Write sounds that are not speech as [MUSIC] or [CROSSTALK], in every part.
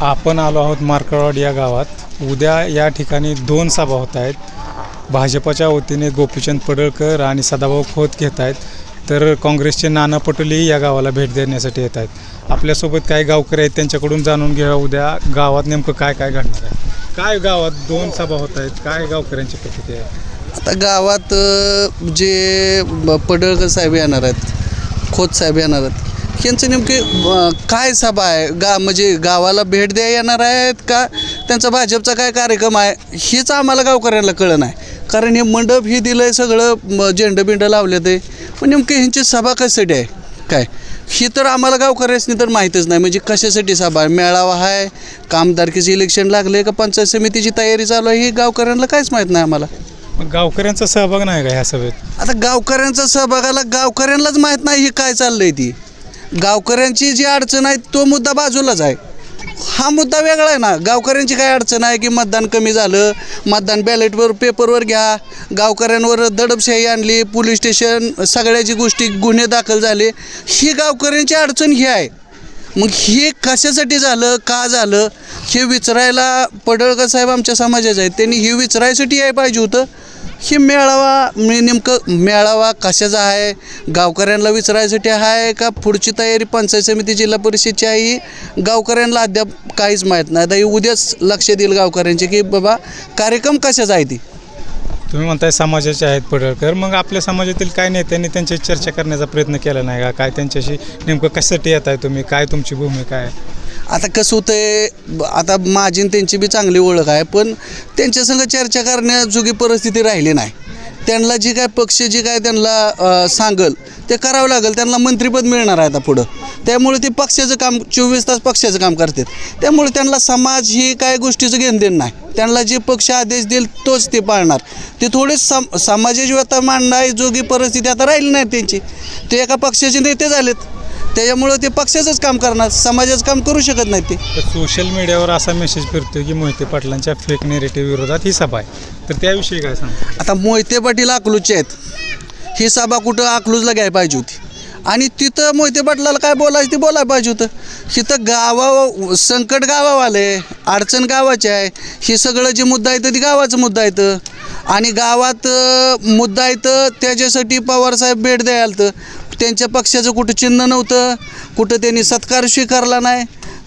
आपण आलो आहोत मार्कळवाड या गावात. उद्या या ठिकाणी दोन सभा होत आहेत. भाजपच्या वतीने गोपीचंद पडळकर आणि सदाभाऊ खोत घेत आहेत. तर काँग्रेसचे नाना पटोलेही या गावाला भेट देण्यासाठी येत आहेत. आपल्यासोबत काही गावकरी आहेत त्यांच्याकडून जाणून घ्या उद्या गावात नेमकं काय काय घडणार आहे. काय गावात दोन सभा होत आहेत? काय गावकऱ्यांची प्रतिक्रिया आहे? आता गावात जे पडळकर साहेब येणार आहेत खोत साहेब येणार आहेत. यांचं नेमके काय सभा आहे? गा म्हणजे गावाला भेट द्या येणार आहेत का? त्यांचा भाजपचा काय कार्यक्रम आहे? हेच आम्हाला गावकऱ्यांना कळलं नाही कारण हे मंडप हे दिलं आहे सगळं झेंडं बिंडं लावले ते. पण नेमके ह्यांची सभा कशासाठी आहे? काय? ही तर आम्हाला गावकऱ्यासनी तर माहीतच नाही. म्हणजे कशासाठी सभा आहे? मेळावा आहे? कामदारकीचं इलेक्शन लागले का? पंचायत समितीची तयारी चालू आहे? हे गावकऱ्यांना काहीच माहीत नाही आम्हाला. गावकऱ्यांचा सहभाग नाही का ह्या सभेत? आता गावकऱ्यांचा सहभागाला गावकऱ्यांनाच माहीत नाही हे काय चाललंय ती. गावकऱ्यांची जी अडचण आहे तो मुद्दा बाजूलाच आहे. हा मुद्दा वेगळा आहे ना. गावकऱ्यांची काय अडचण आहे की मतदान कमी झालं मतदान बॅलेटवर पेपरवर घ्या. गावकऱ्यांवर दडपशाही आणली पोलीस स्टेशन सगळ्याची गोष्टी गुन्हे दाखल झाले. ही गावकऱ्यांची अडचण ही आहे. मग हे कशासाठी झालं का झालं हे विचारायला पडळकर साहेब आमच्या समाजाचे आहेत. त्यांनी हे विचारायसाठी याय पाहिजे होतं. हे मेळावा मी नेमकं मेळावा कशाचा आहे? गावकऱ्यांना विचारायसाठी आहे का पुढची तयारी पंचायत समिती जिल्हा परिषदची आहे? ही गावकऱ्यांना अद्याप काहीच माहीत नाही. आता हे उद्याच लक्ष देईल गावकऱ्यांचे की बाबा कार्यक्रम कशाचा आहे ती? तुम्ही म्हणताय समाजाचे आहेत पडळकर. मग आपल्या समाजातील काय नेत्यांनी त्यांच्याशी चर्चा करण्याचा प्रयत्न केला नाही का? काय त्यांच्याशी नेमकं कशासाठी येत आहे तुम्ही? काय तुमची भूमिका आहे? आता कसं होतं ब- आता माझी आणि त्यांची बी चांगली ओळख आहे पण त्यांच्यासंग चर्चा करण्याजोगी परिस्थिती राहिली नाही. त्यांना जी काय पक्ष जे काय त्यांना सांगल ते करावं लागेल. त्यांना मंत्रीपद मिळणार आहे आता पुढं. त्यामुळे ते पक्षाचं काम चोवीस तास पक्षाचं काम करतात. त्यामुळे त्यांना समाज ही काय गोष्टीचं घेणदेण नाही. त्यांना जे पक्ष आदेश देईल तोच ते पाळणार. ते थोडे सम समाजाची व्यथा मांडण्याजोगी परिस्थिती आता राहिली नाही त्यांची. ते एका पक्षाचे नेते झालेत. त्याच्यामुळं ते पक्षाचंच काम करणार समाजाचं काम करू शकत नाही ते. सोशल मीडियावर असा मेसेज फिरतो की मोहिते पाटलांच्या फेक नेरेटिव्ह विरोधात ही सभा आहे. तर त्याविषयी काय सांग आता मोहिते पाटील अकलूजचे आहेत. ही सभा कुठं अकलूजला घ्यायला पाहिजे होती. आणि तिथं मोहिते पाटलाला काय बोलायचं ते बोलायला पाहिजे होतं. तिथं गावा संकट गावावाले अडचण गावाची आहे. हे सगळं जे मुद्दा येतं ते गावाचं मुद्दा येतं आणि गावात मुद्दा येतं त्याच्यासाठी पवारसाहेब भेट द्यायला तर त्यांच्या पक्षाचं कुठं चिन्ह नव्हतं. कुठं त्यांनी सत्कार स्वीकारला नाही.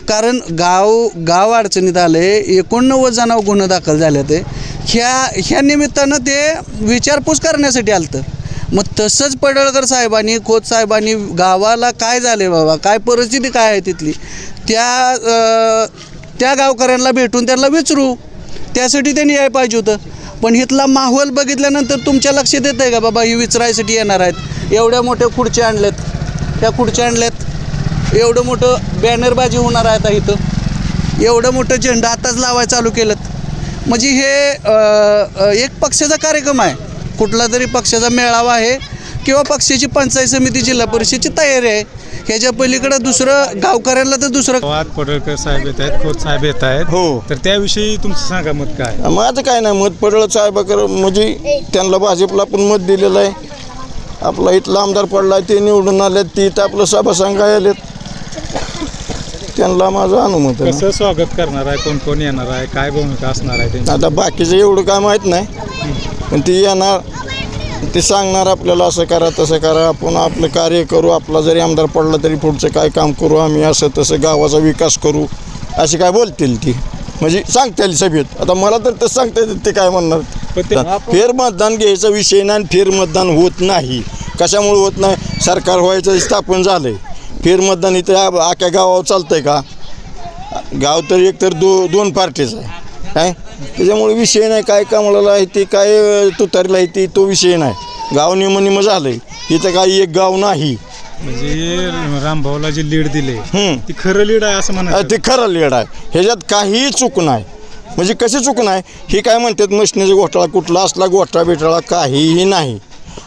कारण गाव गाव अडचणीत आले एकोणनव्वद जणांवर गुन्हे दाखल झाले ते ह्या ह्या निमित्तानं ते विचारपूस करण्यासाठी आलं मग तसंच पडळकर साहेबांनी खोत साहेबांनी गावाला काय झाले बाबा? काय परिस्थिती काय आहे तिथली? त्या त्या गावकऱ्यांना भेटून त्यांना विचारू. त्यासाठी त्यांनी यायला पाहिजे होतं. पण इथला माहोल बघितल्यानंतर तुमच्या लक्षात येतं आहे का बाबा ही विचारायसाठी येणार आहेत? एवढ्या मोठ्या खुर्च्या आणल्यात. त्या खुर्च्या आणल्यात. एवढं मोठं बॅनरबाजी होणार आहे आता इथं. एवढं मोठं झेंडा आताच लावायला चालू केलं म्हणजे हे एक पक्षाचा कार्यक्रम आहे. कुठला तरी पक्षाचा मेळावा आहे किंवा पक्षाची पंचायत समिती जिल्हा परिषदची तयारी आहे. ह्याच्या पलीकडं दुसरं गावकऱ्यांना तर दुसरं गावात पडळकर साहेब येत आहेत खोत साहेब येत आहेत. हो. तर त्याविषयी तुमचं सांगा मत काय? माझं काय नाही मत पडलं साहेबाकर म्हणजे त्यांना भाजपला पण मत दिलेलं आहे. आपला इथला आमदार पडला ते निवडून आलेत ती इथं आपलं सभा सांगाय आलेत. त्यांना माझं अनुमत आहे कसं स्वागत करणार आहे? कोण कोण येणार आहे? काय भूमिका असणार आहे त्यांची? आता बाकीचं एवढं काय माहीत नाही. पण ती येणार. ते सांगणार आपल्याला असं करा तसं करा. आपण आपलं कार्य करू. आपला जरी आमदार पडला तरी पुढचं काय काम करू आम्ही असं तसं गावाचा विकास करू. असे काय बोलतील ती. म्हणजे सांगतील सभेत. आता मला तर ते सांगता येतं ते काय म्हणणार? पण ते फेर मतदान घ्यायचा विषय नाही आणि फेर मतदान होत नाही. कशामुळे होत नाही? सरकार व्हायचं स्थापन झालंय. फेर मतदान इथं आ- आख्या गावावर चालतंय का? गाव तर एक तर दो दोन पार्टीच आहे. काय? त्याच्यामुळे विषय नाही काय कामाला आहे ते काय अं, तुतारीला आहे ते तो विषय नाही. गाव निम निम झालंय. इथं काही एक गाव नाही. म्हणजे रामभाऊला जे लीड दिले हम्म. ती खरं लीड आहे असं अं, ते खरं लीड आहे. ह्याच्यात काहीही चूक नाही. म्हणजे कशी चूक नाही? हे काय म्हणतात मशनीचा घोटाळा कुठला असला घोटाळा बिटाळा काहीही नाही.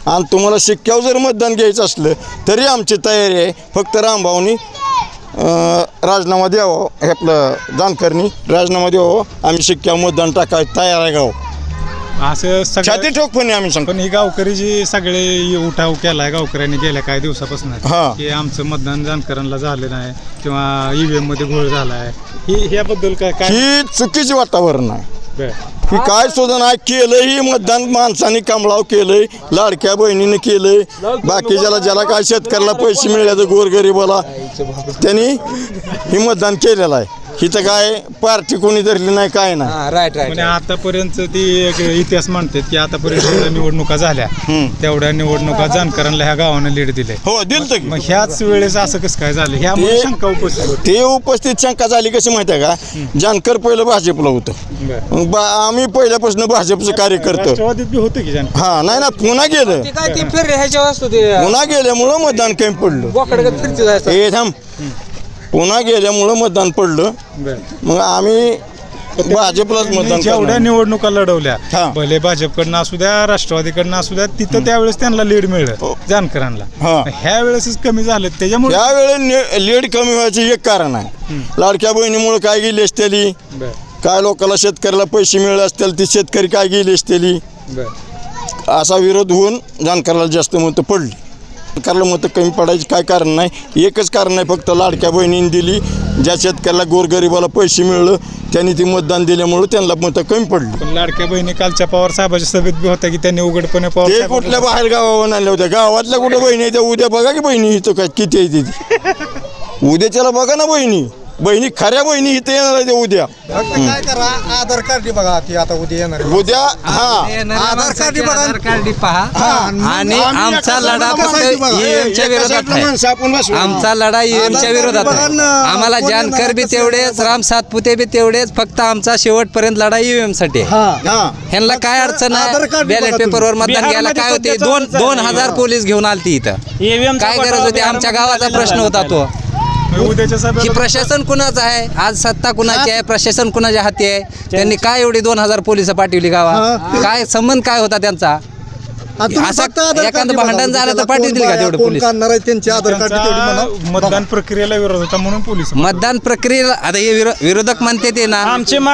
आणि तुम्हाला शिक्क्यावर जर मतदान घ्यायचं असलं तरी आमची तयारी आहे. फक्त रामभाऊनी राजीनामा द्यावं हे आपलं जानकरनी राजीनामा द्यावं. आम्ही शिक्क्यावर मतदान टाकाय तयार आहे गाव. असं छाती सगळं ठोकपणे आम्ही सांगतो. पण ही गावकरी जी सगळे उठाव केलाय गावकऱ्यांनी गेल्या काही दिवसापासून हा. की आमचं मतदान जानकरांना झालं नाही किंवा ईव्हीएममध्ये घोळ झालाय. ही ह्याबद्दल काय काय ही चुकीचे वातावरण आहे. बरं. ही काय सुद्धा नाही केलंही मतदान माणसाने कमळाव केलंय लाडक्या बहिणीने केलंय. बाकीच्याला ज्याला काय शेतकऱ्याला पैसे मिळाले तर गोरगरीबाला त्यांनी ही मतदान केलेलं आहे. हिथं काय पार्टी कोणी धरली नाही काय नाही. राईट म्हणजे आतापर्यंत ती एक इतिहास मांडतात की आतापर्यंत जेवढ्या निवडणुका झाल्या. तेवढ्या निवडणुका जानकरांना ह्या गावानं लीड दिले हो दिल तर मग ह्याच वेळेस असं कसं काय झालं? ह्यामुळे ते- शंका उपस्थित होती. ते उपस्थित शंका झाली कशी माहिती आहे का? जानकर पहिलं भाजपला होतं. बरं. मग बा आम्ही पहिल्यापासून भाजपचं कार्य करतो राष्ट्रवादीत बी होतं की जानकर हा नाही ना पुन्हा गेलं. काय ते फिर ह्याच्या असतो ते. पुन्हा गेल्यामुळं मतदान कमी पडलं. बोकडे फिरते जायचं हे थांब. पुन्हा गेल्यामुळं मतदान पडलं. मग आम्ही भाजपलाच मतदान जेवढ्या करणार. निवडणुका लढवल्या हा. भले भाजपकडनं असू द्या राष्ट्रवादीकडनं असू द्या तिथं त्यावेळेस त्यांना लीड मिळलं हो. जानकरांना. हा. ह्या वेळेसच कमी झालं. त्याच्यामुळे यावेळी लीड कमी व्हायचं एक कारण आहे. लाडक्या बहिणीमुळे काय गेली असतेली? बरं, काय लोकांना शेतकऱ्याला पैसे मिळले असतील ती शेतकरी काय गेली असतेली. असा विरोध होऊन जानकरला जास्त मतं पडली. जानकरला मतं कमी पडायची काय कारण नाही? एकच कारण आहे फक्त लाडक्या बहिणीने दिली. ज्या शेतकऱ्याला गोरगरिबाला पैसे मिळलं त्यांनी ती मतदान दिल्यामुळं त्यांना मतं कमी पडली. लाडक्या बहिणी कालच्या पवार साहेबाच्या सभेत बी होता की त्यांनी उघडपणे पवार कुठल्या बाहेर गावावर आणल्या होत्या? गावातल्या कुठे बहिणी आहेत? त्या उद्या बघा की बहिणी इथं काय किती आहे ती [LAUGHS] उद्याच्याला बघा ना बहिणी. बहिणी खऱ्या बहिणी इथं येणार आहे उद्या. फक्त काय करा आधार कार्ड बघा ती आता उद्या येणार आहे. उद्या हा. आधार कार्ड बघा. आधार कार्ड पहा. आणि आम्ही आमचा एका लढा फक्त बघा. एका विरोधात साईडला आहे. माणसं आपण बसू. आमचा लढा ईव्हीएमच्या आधार विरोधात कार्ड आहे. बघा ना, आम्हाला कोण जानकर बी तेवढेच? राम सातपुते बी तेवढेच फक्त आमचा शेवटपर्यंत लढा ईव्हीएमसाठी आहे. हा. हा. ह्यांना काय अडचण आधार आहे कार्ड बी बॅलेट बघा तुम्ही. पेपरवर मतदान घ्यायला काय होते दोन दोन हजार पोलीस घेऊन आलती इथं. काय गरज होती? आमच्या गावाचा प्रश्न होता तो. ही प्रशासन कुणाचं आहे? आज सत्ता कुणाची आहे? प्रशासन कुणाच्या हाती आहे? त्यांनी काय एवढी दोन हजार पोलीस पाठवली गावात काय संबंध काय होता त्यांचा? एखादं. भांडण झालं तर पाठवतील कोण का तेवढं कोण पोलीस? काढणार आहे त्यांचे आधार कार्ड मतदान प्रक्रियेला विरोध होता म्हणून पोलीस मतदान प्रक्रियेला आता हे विरो- विरोधक म्हणते ते ना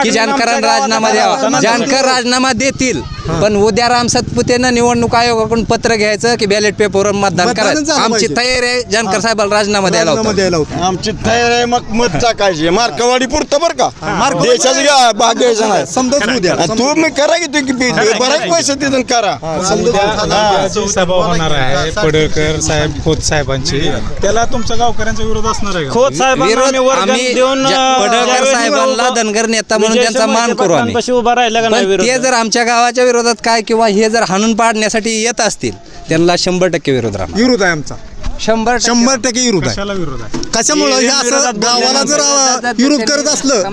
की जानकरांना राजीनामा द्यावा. जानकर राजीनामा देतील. पण उद्या राम सातपुतेनं निवडणूक आयोगाकडून पत्र घ्यायचं की बॅलेट पेपरवर मतदान करायचं. झालं आमची पाहिजे. तयारी आहे. जानकर साहेबाला राजीनामा द्यायला राजीनामा होता द्यायला होता आमची तयार आहे मग मत टाकायचे. मार्कवाडी पुरतं बरं का? देशाचं घ्या भाग घ्यायचा नाही समजाच होऊ द्या आणि तू मी करा की तू की बराच पैसे तिथून करा. उद्या जी सभा होणार आहे. पडळकर साहेब खोत साहेबांची. त्याला तुमच्या गावकऱ्यांचा विरोध असणार आहे का? खोत साहेबांना विरोध आम्ही वर्गण आम्ही देऊन ज्या- पडळकर ज्यावेळेस साहेबांना धनगर नेता म्हणून विजय त्यांचा मान करू आम्ही. पाटलांपाशी उभा राहिला का नाही पण ते जर आमच्या गावाच्या विरोधात काय किंवा हे जर हाणून पाडण्यासाठी येत असतील त्यांना शंभर टक्के विरोध राहणार. विरोध आहे आमचा. शंभर टक्के. शंभर टक्के विरोध आहे. कशाला विरोध आहे? कशामुळे? हे असं गावाला जर विरोध करत असलं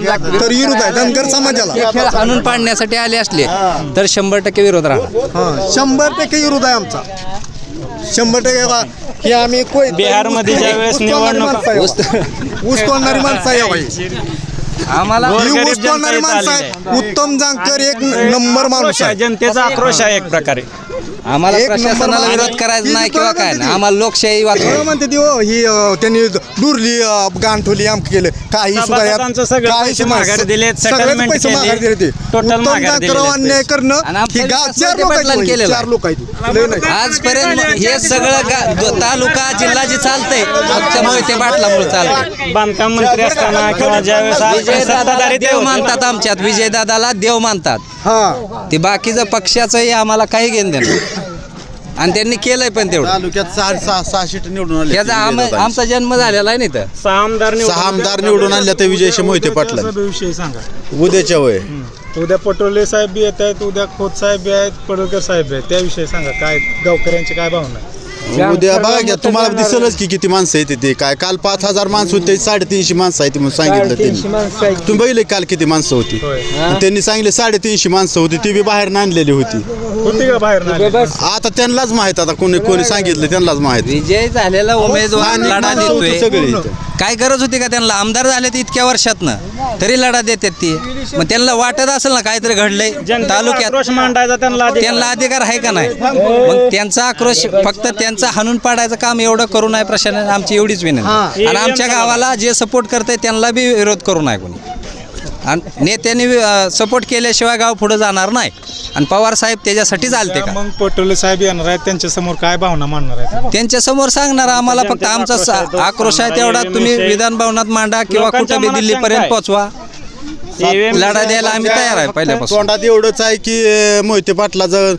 तर विरोध आहे. धनगर समाजाला. हे खेळ हाणून पाडण्यासाठी आले असले तर शंभर टक्के विरोध राहणार. हा शंभर टक्के विरोध आहे आमचा. शंभर टक्के बा- हे आम्ही कोय- बिहारमध्ये ज्यावेळेस ऊस तोडणारी निवडणुका- माणसं आहे बा. ऊस तोडणारी माणसं आहे बाई. आम्हाला ही गोरगरीब माणसं उत्तम जानकर एक नंबर माणूस आहे. जनतेचा आक्रोश आहे एक प्रकारे. आम्हाला एक नंबर प्रशासनाला माणूस विरोध. करायचा ही नाही किंवा काय नाही ती. आम्हाला लोकशाही खरं म्हणते ती हो ही अ, त्यांनी डुरली अ, गांठवली आम केलं काही सुद्धा यात- सभासदांचं सगळे काही पैसे सुद्धा- माघारी दिलेत, सगळेच settlement पैसे केले, माघारी दिले ते total उत्तम माघारी जानकर दिलेले अन्याय पैसे. करणं आणि आमच्या ही गाव विकास चार मोहिते लोक आहेत पाटलांनी केलेलं चार आहे. लोक आहेत लय नाही. आजपर्यंत हे सगळं गा- दो- तालुका जिल्हा जे चालतंय फक्त मोहिते पाटलामुळे चालतंय बांधकाम मंत्री असताना किंवा ज्यावेळेस आज विजयदादाला सत्ताधारी ते देव होते मानतात आमच्यात विजयदादाला देव मानतात हा ते बाकीचं पक्षाचंही आम्हाला काही घेणं देणं नाही. आणि त्यांनी केलंय पण तेवढं. तालुक्यात सहा सहा सहा सीट निवडून आले त्याचा आम- आमचा जन्म झालेला आहे ना इथं. सहा आमदार निवडून सहा आमदार निवडून आणल्या तर विजयशी मोहिते पाटला सभेविषयी सांगा. उद्याच्या वय. उद्या पटोले साहेब बी येत आहेत उद्या खोत साहेब बी आहेत पडळकर साहेब बी आहेत. त्याविषयी सांगा काय गावकऱ्यांची काय भावना आहे? उद्या बघा की तुम्हाला दिसलच की किती माणसं येते ते काय काल पाच हजार माणसं होते साडेतीनशे माणसं आहेत म्हणून सांगितलं त्यांनी. तुम्ही बघितले काल किती माणसं होती? होय. त्यांनी सांगितले साडेतीनशे माणसं होती ती बी बाहेर आणलेली होती. होती का बाहेर नाही आता त्यांनाच माहीत आता कोणी कोणी सांगितलं त्यांनाच माहीत. विजय झालेला उमेदवार लढा देतोय. सगळे. काय गरज होती का त्यांना? आमदार झाले इतक्या वर्षातनं. तरी लढा देतात ती. मग त्यांना वाटत असेल ना काहीतरी घडलंय? तालुक्यात आक्रोश मांडायचा त्यांना अधिकार त्यांना अधिकार आहे का नाही? मग त्यांचा आक्रोश फक्त त्यांचा हाणून पाडायचं काम एवढं करू नये प्रशासन आमची एवढीच विनंती. आणि आमच्या गावाला जे सपोर्ट करते त्यांना बी विरोध करू नये कोणी. आणि नेत्यांनी सपोर्ट केल्याशिवाय गाव पुढे जाणार नाही. आणि पवार साहेब त्याच्यासाठीच आलते का? मग पटोले साहेब येणार आहेत त्यांच्यासमोर काय भावना मांडणार आहेत? त्यांच्यासमोर सांगणार आम्हाला फक्त आमचा आक्रोश आहे तेवढा. तुम्ही विधान भवनात मांडा किंवा कुठं बी दिल्लीपर्यंत पोहोचवा. लढा द्यायला आम्ही तयार आहे पहिल्यापासून. तोंडात एवढंच आहे की मोहिते पाटलाचं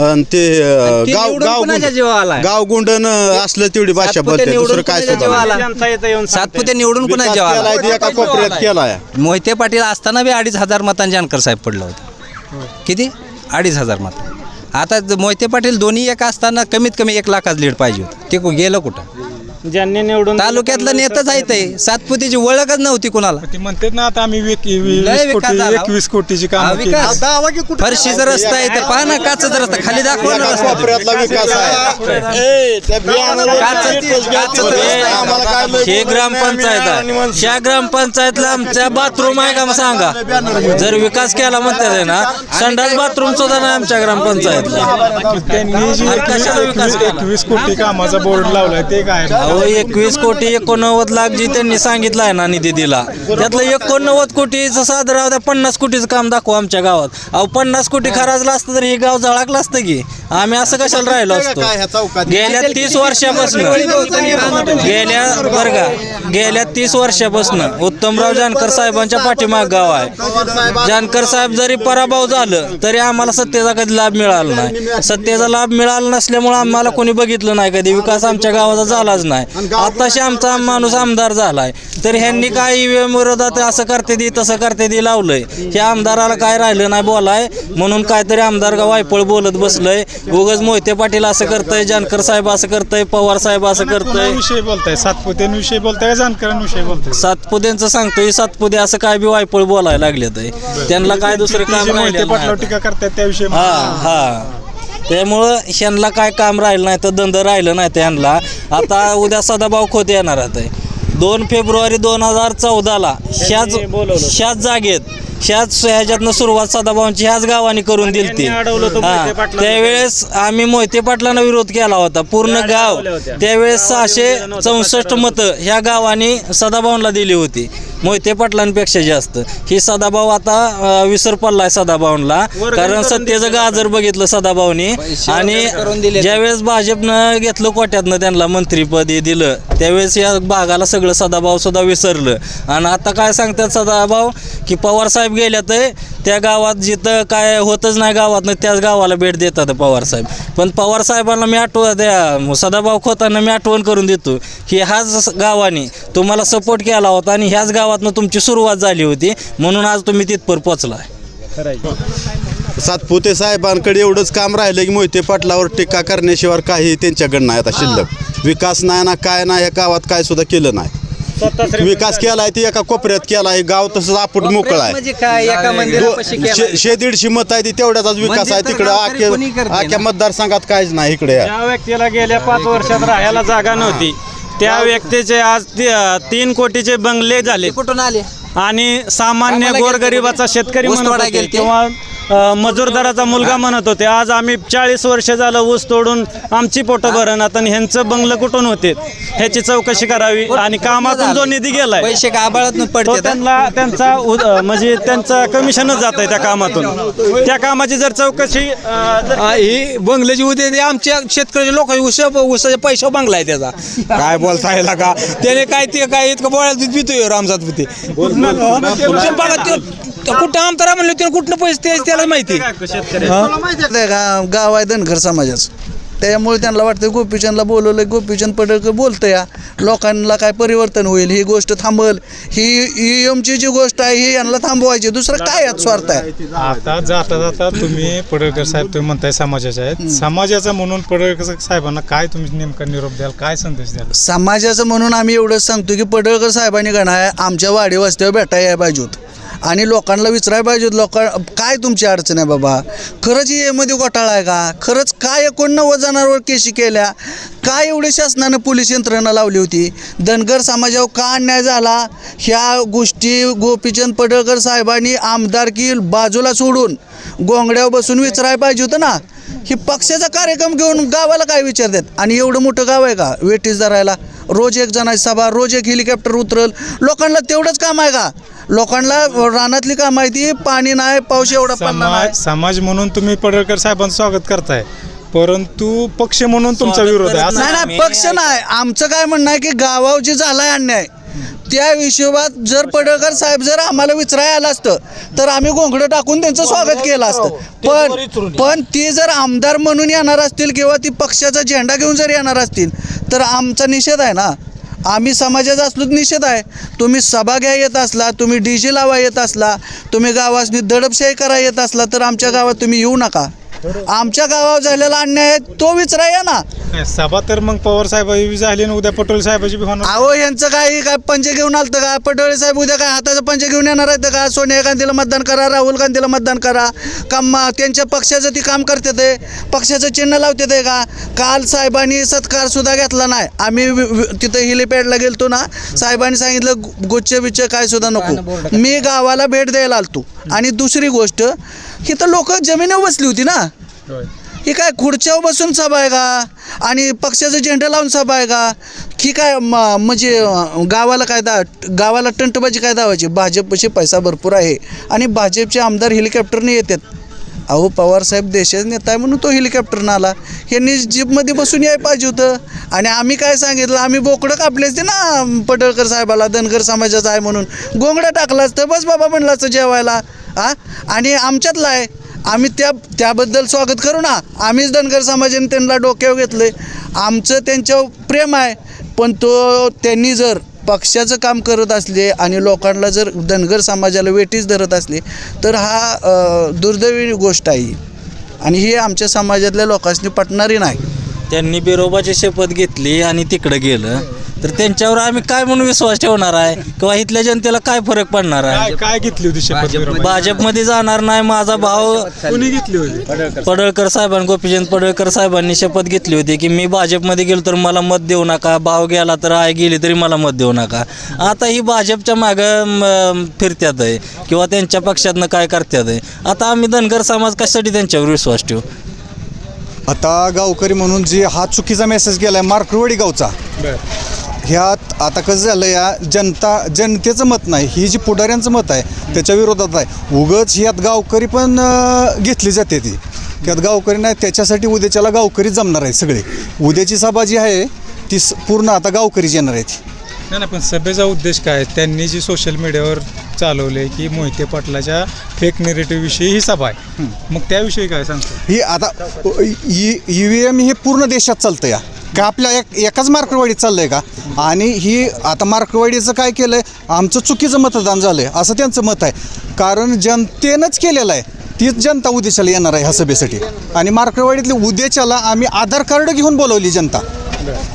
अं, ते अं, ते गाव निवडून गाव कुणाच्या गुंड- जीवाला आहे? गाव गुंडन असलं तेवढी भाषा सातपुते बोलते निवडून दुसरं काय कुणाच्या जीवाला? जनता येऊन सांगते. सातपुते निवडून कुणा विकास जेव्हा केलाय ते एका कोपऱ्यात केलाय. मोहिते पाटील असताना बी अडीच हजार मतांचे जानकर साहेब पडलं होतं. किती? अडीच हजार मत. आता ज- मोहिते पाटील दोन्ही एक असताना कमीत कमी एक लाखाच लीड पाहिजे होतं. ते कु- गेलं कुठं? ज्यांनी निवडून तालुक्यातलं नेतच आहे ते. सातपुतीची ओळखच नव्हती कुणाला. ते म्हणतात ना आता आम्ही वीक- वी- लय वीस विकास कोटी झाला. एकवीस कोटीची हा, कामं केली. विकास दावा की कुठं फरशीचा रस्ता आहे तर पहा ना काचचा रस्ता खाली दाखवा ना रस्ता. विकास आहे. ए, त्या. हे- आम्हाला काय लय हे बोलत ग्रामपंचायत नाही, आम्ही आहे माणसं. ग्रामपंचायतला आमच्या बाथरूम आहे का मग सांगा. जर विकास केला म्हणतात ना संडास बाथरूम सुद्धा नाही आमच्या ग्रामपंचायतला. त्यांनी जी आणि कशाला विकास एकवीस- केला? एकवीस कोटी कामाचा बोर्ड लावलाय ते काय? अहो एकवीस कोटी एकोणनव्वद लाख जी त्यांनी सांगितलं आहे ना निधी दिला त्यातलं एकोणनव्वद कोटीचं साधं राहू द्या पन्नास कोटीचं काम दाखवा आमच्या गावात. अहो पन्नास कोटी खराजलं असतं तर हे गाव झळकलं असतं की? आम्ही असं कशाला राहिलो असतो? गेल्या तीस वर्षापासून गेल्या बरं का गेल्या तीस वर्षापासून उत्तमराव जानकर साहेबांच्या पाठीमाग गाव आहे. जानकर साहेब जरी पराभव झालं तरी आम्हाला सत्तेचा कधी लाभ मिळाला नाही. सत्तेचा लाभ मिळाला नसल्यामुळे आम्हाला कोणी बघितलं नाही कधी विकास आमच्या गावाचा झालाच नाही. आताशी आमचा माणूस आमदार झालाय. तर ह्यांनी काय ईव्हीएम विरोधात असं करते दी तसं करते दी लावलंय. ह्या आमदाराला काय राहिलं नाही बोलाय. म्हणून काहीतरी आमदार का वायपळ बोलत बसलंय. उगच मोहिते पाटील असं करतंय जानकर साहेब असं करतंय पवार साहेब असं करतंय. विषय बोलताय? सातपुत्यांविषयी बोलताय जानकरांविषयी बोलताय? सातपुद्यांचं सांगतोय सातपुदे असं काय बी वायपळ बोलायला लागले त्यांना काय दुसरं काम नाही. टीका करतायत त्याविषयी हा हा. त्यामुळं ह्यांना काय काम राहिलं नाही तर धंदा राहिलं नाही तर ह्यांना. आता उद्या सदाभाऊ खोत येणार आहे दोन फेब्रुवारी दोन हजार चौदाला ह्याच ह्याच जागेत ह्याच ह्याच्यातनं सुरुवात सदाभाऊंची ह्याच गावाने करून दिली ती. यांनी अडवलं होतं मोहिते पाटलांना. त्यावेळेस आम्ही मोहिते पाटलांना विरोध केला होता. पूर्ण गाव. त्यावेळेस सहाशे चौसष्ट मतं ह्या गावाने सदाभाऊंना दिली होती. मोहिते पाटलांपेक्षा जास्त. ही सदाभाऊ आता विसर पडलाय सदाभाऊंला. कारण सत्तेचं गाजर बघितलं सदाभाऊनी. आणि ज्यावेळेस भाजपनं घेतलं कोट्यातनं त्यांना मंत्रीपद हे दिलं त्यावेळेस या भागाला सगळं सदाभाऊ सुद्धा विसरलं. आणि आता काय सांगतात सदाभाऊ? की पवार साहेब गेल्यात त्या गावात जिथं काय होतच नाही गावातनं त्याच गावाला भेट देतात पवार साहेब. पण पवार साहेबांना मी आठवण त्या सदाभाऊ खोतांना मी आठवण करून देतो की ह्याच गावाने तुम्हाला सपोर्ट केला होता आणि ह्याच गावातनं तुमची सुरुवात झाली होती म्हणून आज तुम्ही तिथपर पोचलाय सातपुते साहेबांकडे एवढंच काम राहिलं की मोहिते पाटलावर टीका करण्याशिवाय काही त्यांच्याकडे नाही आता शिल्लक. विकास नाही ना काय नाही या गावात काय सुद्धा केलं नाही. विकास केलाय ते एका कोपऱ्यात केलाय गाव तसंच आपट मोकळा आहे. म्हणजे काय? एका मंदिरापाशी दो- केलं. शे दीडशे मत आहे ती तेवढ्याचाच विकास आहे. तिकडं आख्या आख्या. मतदारसंघात काहीच नाही इकडे. व्यक्तीला गेल्या पाच वर्षात राहायला जागा नव्हती त्या व्यक्तीचे आज ती- तीन कोटीचे बंगले झाले. कुठून आले? आणि सामान्य गोरगरिबाचा कुठे? शेतकरी ऊस म्हणत तोडायला होते गेलते? किंवा अ, मजूरदाराचा मुलगा म्हणत होते. आज आम्ही चाळीस वर्ष झालं ऊस तोडून आमची पोटं भरण आता ह्यांचं बंगलं कुठून होते? ह्याची चौकशी करावी आणि कामातून जो निधी गेलाय पैसे तो पडते त्यांना त्यांचा उद- अ, म्हणजे त्यांचा कमिशनच जात आहे त्या कामातून. त्या कामाची जर चौकशी अ, जर हा, बंगल्याची उद्या ते आमच्या शेतकऱ्याच्या लोकांची उस उसाच्या पैसा बंगला आहे त्याचा. काय बोलता यायला का? त्याने काय ते काय इतकं बोळ्यात दूध पितोय रामजात होते बघा ते- ते कुठं आमदार म्हणलं त्याने कुठनं पैसे ते त्याला माहिती माहिती आहे का? गाव आहे धनगर समाजाचं. त्यामुळे त्यांना वाटतं गोपीचंदला बोलवलं गोपीचंद पडळकर बोलतं या लोकांना काय परिवर्तन होईल? ही गोष्ट थांबल. ही ईएमची जी गोष्ट आहे ही यांना थांबवायची. दुसरं काय यात स्वार्थ आहे? आता जाता जाता तुम्ही पडळकर साहेब तुम्ही म्हणताय समाजाचे आहेत. समाजाचा म्हणून पडळकर साहेबांना काय तुम्ही नेमका निरोप द्याल? काय संदेश द्याल? समाजाचं म्हणून आम्ही एवढंच सांगतो की पडळकर साहेबांनी नाही आमच्या वाडी वस्त्यावर भेटायला पाहिजे आणि लोकांना विचारायला पाहिजे होतं, लोक काय तुमची अडचण आहे बाबा? खरंच मध्ये घोटाळा आहे का? खरंच काय एकोणनव्वद जणांवर केशी केल्या? काय एवढी शासनानं पोलीस यंत्रणा लावली होती? धनगर समाजावर का अन्याय झाला? ह्या गोष्टी गोपीचंद पडळकर साहेबांनी आमदारकी बाजूला सोडून गोंगड्यावर बसून विचारायला पाहिजे होतं ना? ही पक्षाचा कार्यक्रम घेऊन गावाला काय विचारतात आणि एवढं मोठं गाव आहे का? वेटीस धरायला रोज एक जणाची सभा रोज एक हेलिकॉप्टर उतरल. लोकांना तेवढंच काम आहे का? लोकांना रानातली कामं आहे ती पाणी नाही पाऊस एवढा पडला नाही. समाज समाज म्हणून तुम्ही पडळकर साहेबांचं स्वागत करताय. परंतु पक्ष म्हणून तुमचा स्वागत विरोध आहे. करत असं नाही नाही पक्ष नाही. आमचं काय म्हणणं आहे की गावावर जे झालाय अन्याय त्या हिशोबात जर पडळकर साहेब जर आम्हाला विचारायला आलं असतं तर आम्ही घोंगडं टाकून त्यांचं स्वागत केलं असतं. पण पण ती जर आमदार म्हणून येणार असतील किंवा ती पक्षाचा झेंडा घेऊन जर येणार असतील तर आमचा निषेध आहे ना. आम्ही समाजाचा असलो निषेध आहे. तुम्ही सभा घ्या येत असला तुम्ही डी जे लावा येत असला तुम्ही गावासनी दडपशाही करा येत असला तर आमच्या गावात तुम्ही येऊ नका. आमच्या गावावर झालेला अन्याय आहे तो विचारा या ना. नाही, सभा तर मग पवार साहेबाची बी झाली आणि उद्या पटोले साहेबाची बी होणार. अहो यांचं काय काय पंचे घेऊन आलतं का? पटोळे साहेब उद्या काय हाताचं पंचे घेऊन येणार आहेत का? सोनिया गांधीला मतदान करा राहुल गांधीला मतदान करा. का म त्यांच्या पक्षाचं ती काम करते ते? पक्षाचं चिन्ह लावते ते का? काल साहेबांनी सत्कार सुद्धा घेतला नाही. आम्ही वि- वि- तिथं हिलिपॅडला गेलतो ना साहेबांनी सांगितलं गु- गुच्छ बिच्छ काय सुद्धा नको. मी गावाला भेट द्यायला आलतो. आणि दुसरी गोष्ट इथं लोक जमिनीवर बसली होती ना? होय. ही काय खुर्च्यावर बसून सभा आहे का? आणि पक्षाचं झेंडा लावून सभा आहे का? की काय म- म्हणजे गावाला काय दा गावाला टंटबाजी काय दावायची भाजपशी पैसा भरपूर आहे आणि भाजपचे आमदार हेलिकॉप्टरने येतात. अहो पवारसाहेब देशाचा नेता आहे म्हणून तो हेलिकॉप्टरनं आला. यांनी जीपमध्ये बसून याय पाहिजे होतं. आणि आम्ही काय सांगितलं? आम्ही बोकडं कापले असते ना पडळकर साहेबाला धनगर समाजाचा आहे म्हणून. गोंगडा टाकला असतं बस बाबा म्हणला असतं जेवायला. आ? आणि आमच्यातला आहे. आम्ही त्या त्याबद्दल स्वागत करू ना. आम्हीच धनगर समाजाने त्यांना डोक्यावर घेतलं आमचं त्यांच्यावर प्रेम आहे पण तो त्यांनी जर पक्षाचं काम करत असले आणि लोकांना जर धनगर समाजाला वेटीच धरत असले तर हा दुर्दैवी गोष्ट आहे आणि हे आमच्या समाजातल्या लोकांनी पटणारी नाही. त्यांनी बिरोबाची शपथ घेतली आणि तिकडं गेलं. तर त्यांच्यावर आम्ही काय म्हणून विश्वास ठेवणार आहे? किंवा इथल्या जनतेला काय फरक पडणार काय आहे? काय घेतली होती शपथ? भाजपमध्ये जाणार नाही माझा भाव कोणी घेतली होती? पडळकर. साहेबांनी गोपीचंद पडळकर साहेबांनी शपथ घेतली होती की मी भाजपमध्ये गेलो तर मला मत देऊ नका भाव गेला तर आई गेली तरी मला मत देऊ नका. आता ही भाजपच्या मागं म, फिरत्यात आहे. किंवा त्यांच्या पक्षातनं काय करत्यात आहे. आता आम्ही धनगर समाज कशासाठी त्यांच्यावर विश्वास ठेवू? आता गावकरी म्हणून जे हा चुकीचा मेसेज गेलाय मार्करवाडी गावचा. बरं. ह्यात आता कसं झालं या जनता जनतेचं मत नाही ही जी पुढाऱ्यांचं मत आहे त्याच्या विरोधात आहे. उगच ह्यात गावकरी पण घेतली जाते ती. त्यात गावकरी नाही त्याच्यासाठी उद्याच्याला गावकरी जमणार आहे सगळे. उद्याची सभा जी आहे ती स- पूर्ण आता गावकरी येणार आहेत. नाही नाही पण सभेचा उद्देश काय? आहे? त्यांनी जी सोशल मीडियावर चालवले की मोहिते पाटलाच्या फेक नेरेटिव्ह विषयी ही सभा आहे. मग त्याविषयी काय सांगतो? ही आता ई व्ही एम हे पूर्ण देशात चालतं या. का आपल्या एक एकाच मार्करवाडीत चाललंय का? आणि ही आता मार्करवाडीचं काय केलंय? आमचं चुकीचं मतदान झालंय असं त्यांचं मत आहे. कारण जनतेनंच केलेलं आहे. तीच जनता उद्याच्याला येणार आहे ह्या सभेसाठी. आणि मार्करवाडीतली उद्याच्याला आम्ही आधार कार्ड घेऊन बोलवली जनता.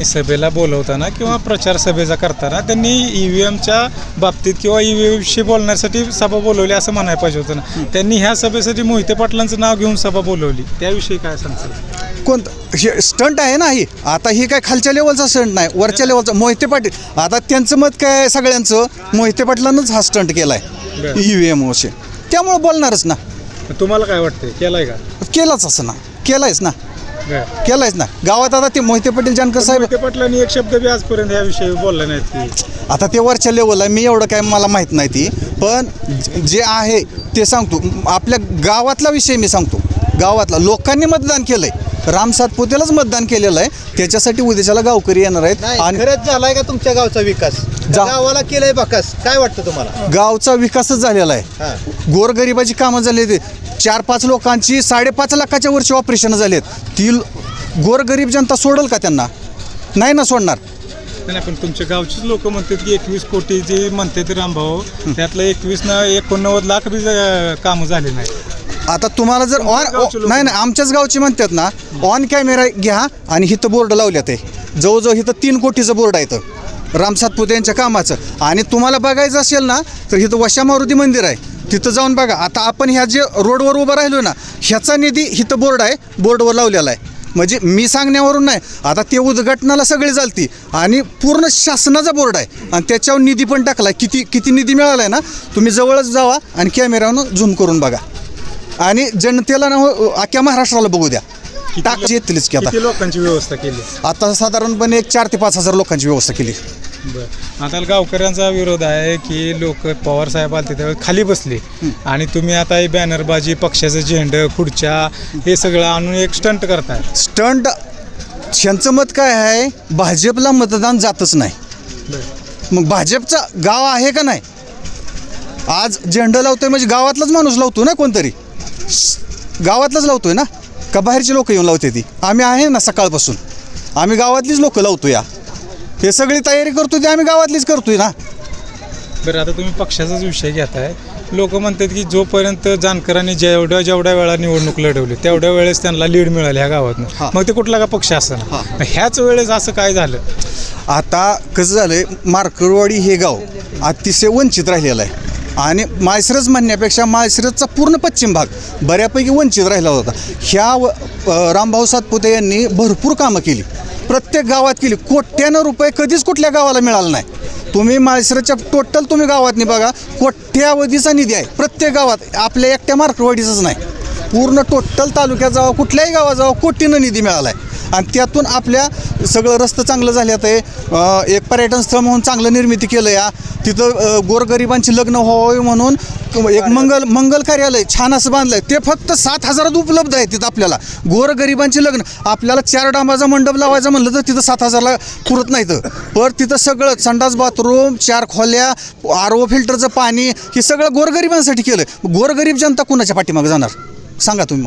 सभेला बोलवताना किंवा प्रचार सभेचा करताना त्यांनी ई व्ही एमच्या बाबतीत किंवा ई व्ही एमशी बोलण्यासाठी सभा बोलवली असं म्हणायला पाहिजे होतं ना. त्यांनी ह्या सभेसाठी मोहिते पाटलांचं नाव घेऊन सभा बोलवली. त्याविषयी काय सांगतो कोणतं? हे स्टंट आहे ना ही. आता ही काय खालच्या लेवलचा स्टंट नाही वरच्या लेवलचा मोहिते पाटील आता त्यांचं मत काय आहे सगळ्यांचं? मोहिते पाटलांनंच हा स्टंट केला आहे बरं. ई व्ही एम ओचे त्यामुळे बोलणारच ना. तुम्हाला काय वाटतंय? केलाय का? केलाच असं ना. केलायच ना. केलायच ना. गावात आता ते मोहिते पाटील जानकर साहेब मोहिते पाटलांनी एक शब्द बी आजपर्यंत याविषयी बोलला नाहीत की आता ते वरच्या लेवलला मी एवढं काय मला माहीत नाही ती. पण ज- आहे ते सांगतो. आपल्या गावातला विषय मी सांगतो. गावातला लोकांनी मतदान केलंय. राम सातपुतेलाच मतदान केलेलं आहे. त्याच्यासाठी उद्याच्याला गावकरी येणार आहेत. आणि खरंच झालाय का तुमच्या गावचा विकास? जा- गावाला केलाय बाकास काय वाटतं तुम्हाला? गावचा विकासच झालेला हा. आहे गोरगरिबाची कामं झाली ते चार पाच लोकांची साडेपाच लाखाच्या वरची ऑपरेशन झाली आहेत. ती ल- गोरगरीब जनता सोडल का त्यांना? नाही ना सोडणार. नाही पण तुमच्या गावचीच लोक म्हणतात की एकवीस कोटी जे म्हणतात रामभाऊ त्यातलं एकवीस ना एकोणनव्वद लाख बी कामं झाले नाही आता तुम्हाला जर ऑन नाही नाही आमच्याच गावची म्हणतात ना ऑन कॅमेरा घ्या आणि हिथं बोर्ड लावल्यात आहे जवळजवळ इथं तीन कोटीचं बोर्ड आहे इथं. राम सातपुते यांच्या कामाचं. आणि तुम्हाला बघायचं असेल ना तर इथं वशा मारुती मंदिर आहे. तिथं जाऊन बघा. आता आपण ह्या जे रोडवर उभं राहिलो ना ह्याचा निधी इथं बोर्ड आहे बोर्डवर लावलेला आहे. म्हणजे मी सांगण्यावरून नाही. आता ते उद्घाटनाला सगळी चालती आणि पूर्ण शासनाचा बोर्ड आहे. आणि त्याच्यावर निधी पण टाकला किती किती निधी मिळाला आहे ना तुम्ही जवळच जावा आणि कॅमेऱ्यानं झूम करून बघा. आणि जनतेला ना हो, अख्ख्या महाराष्ट्राला बघू द्या. टाक येतीलच की आता. किती लोकांची व्यवस्था केली? आता साधारणपणे एक चार ते पाच हजार लोकांची व्यवस्था केली. आता गावकऱ्यांचा विरोध आहे की लोक पवार साहेब आले त्यावेळी खाली बसले. आणि तुम्ही आता ही बॅनरबाजी पक्षाचं झेंडं खुर्च्या हे सगळं आणून एक स्टंट करताय. स्टंट त्यांचं मत काय आहे? भाजपला मतदान जातच नाही. मग भाजपचं गाव आहे का नाही? आज झेंडा लावतोय म्हणजे गावातलाच माणूस लावतो ना कोणतरी? गावातलाच लावतोय ना? का बाहेरची लोक येऊन लावते ती? आम्ही आहे ना सकाळपासून. आम्ही गावातलीच लोक लावतो या. हे सगळी तयारी करतो ती आम्ही गावातलीच करतोय ना? बरं आता तुम्ही पक्षाचाच विषय घेताय. लोक म्हणतात की जोपर्यंत जानकरांनी जेवढ्या जेवढ्या वेळा निवडणूक लढवली तेवढ्या वेळेस त्यांना लीड मिळाली ह्या गावातनं. हा. मग ते कुठला का पक्ष असं ह्याच वेळेस असं काय झालं? आता कसं झालंय मार्करवाडी हे गाव अतिशय वंचित राहिलेलं आहे. आणि माळशिरस म्हणण्यापेक्षा माळशिरसचा पूर्ण पश्चिम भाग बऱ्यापैकी वंचित राहिला होता. ह्या व- रामभाऊ सातपुते यांनी भरपूर कामं केली. प्रत्येक गावात केली. कोट्यानं रुपये कधीच कुठल्या गावाला मिळाला नाही. तुम्ही माळशिरसच्या टोटल तुम्ही गावातनी बघा कोट्यावधीचा निधी आहे. प्रत्येक गावात आपल्या एकट्या मार्कवाडीचाच नाही. पूर्ण टोटल तालुक्यात जावं कुठल्याही गावात जावं कोटीनं निधी मिळाला आहे आणि त्यातून आपल्या सगळं रस्तं चांगलं झालं. आहे एक पर्यटन स्थळ म्हणून चांगलं निर्मिती केलं या. तिथं गोरगरिबांची लग्न व्हावी म्हणून एक मंगल मंगल कार्यालय छान असं बांधलं आहे ते फक्त सात हजारात उपलब्ध आहे तिथं आपल्याला. गोरगरिबांची लग्न आपल्याला चार डांबाचा मंडप लावायचा म्हणलं तर तिथं सात हजारला पुरत नाही तर पर तिथं सगळं संडास बाथरूम चार खोल्या आर ओ फिल्टरचं पाणी हे सगळं गोरगरिबांसाठी केलं गोरगरीब जनता कुणाच्या पाठीमागं जाणार? सांगा तुम्ही.